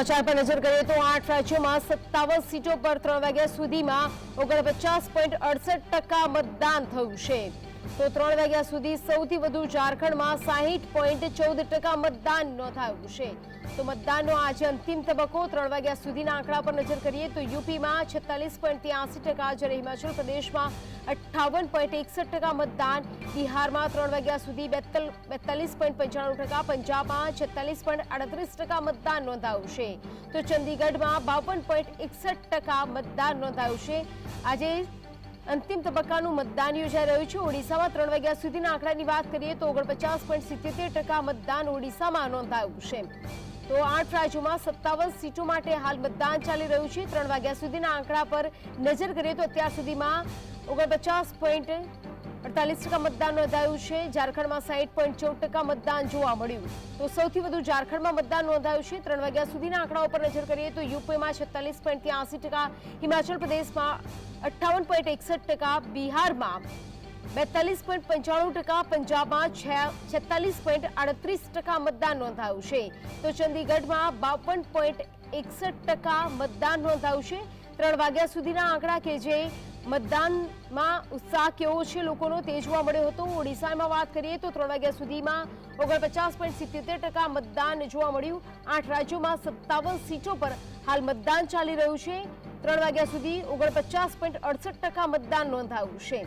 સમાચાર પર નજર કરીએ તો આઠ રાજ્યોમાં સત્તાવન સીટો પર ત્રણ વાગ્યા સુધીમાં ઓગણપચાસ પોઈન્ટ અડસઠ ટકા મતદાન થયું છે. તો ત્રણ વાગ્યા સુધી સૌથી વધુ ઝારખંડમાં સાહીઠ પોઈન્ટ ચૌદ ટકા મતદાન નોંધાયું છે. તો મતદાનનો આજે અંતિમ તબક્કો, ત્રણ વાગ્યા સુધીના આંકડા પર નજર કરીએ તો યુપીમાં છેતાલીસ પોઈન્ટ ત્યાસી ટકા જ્યારે હિમાચલ પ્રદેશમાં અઠ્ઠાવન પોઈન્ટ એકસઠ ટકા મતદાન, બિહારમાં ત્રણ વાગ્યા સુધી બેતલ- બેતાલીસ પોઈન્ટ પંચાણું ટકા, પંજાબમાં છેતાલીસ પોઈન્ટ અડત્રીસ ટકા મતદાન નોંધાયું છે. તો ચંદીગઢમાં બાવન પોઈન્ટ એકસઠ ટકા મતદાન નોંધાયું છે. આજે અંતિમ તબક્કાનું મતદાન યોજાઈ રહ્યું છે. ઓડિશામાં ત્રણ વાગ્યા સુધીના આંકડાની વાત કરીએ તો ઓગણપચાસ પોઈન્ટ સિત્યોતેર ટકા મતદાન ઓડિશામાં નોંધાયું છે. તો આઠ રાજ્યોમાં સત્તાવન સીટો માટે હાલ મતદાન ચાલી રહ્યું છે. ત્રણ વાગ્યા સુધીના આંકડા પર નજર કરીએ તો અત્યાર સુધીમાં ઓગણપચાસ પોઈન્ટ અડતાલીસ ટકા મતદાન નોંધાયું છે. ઝારખંડમાં સાહીઠ પોઈન્ટ ચૌદ ટકા મતદાન જોવા મળ્યું. તો સૌથી વધુ ઝારખંડમાં મતદાન નોંધાયું છે. ત્રણ વાગ્યા સુધીના આંકડાઓ પર નજર કરીએ તો યુપીમાં છત્તાલીસ પોઈન્ટ ત્યાસી ટકા, હિમાચલ પ્રદેશમાં અઠ્ઠાવન પોઈન્ટ એકસઠ ટકા, બિહારમાં બેતાલીસ પોઈન્ટ પંચાણું ટકા, પંજાબમાં છેતાલીસ પોઈન્ટ આડત્રીસ ટકા મતદાન નોંધાયું છે. તો ચંદીગઢમાં બાવન પોઈન્ટ એકસઠ ટકા મતદાન નોંધાયું છે. ત્રણ વાગ્યા સુધીના આંકડા કે જે મતદાનમાં ઉત્સાહ કેવો છે લોકોનો તે જોવા મળ્યો હતો. ઓડિશામાં વાત કરીએ તો ત્રણ વાગ્યા સુધીમાં ઓગણપચાસ પોઈન્ટ સિત્યોતેર ટકા મતદાન જોવા મળ્યું. આઠ રાજ્યોમાં સત્તાવન સીટો પર હાલ મતદાન ચાલી રહ્યું છે. ત્રણ વાગ્યા સુધી ઓગણપચાસ પોઈન્ટ અડસઠ ટકા મતદાન નોંધાયું છે.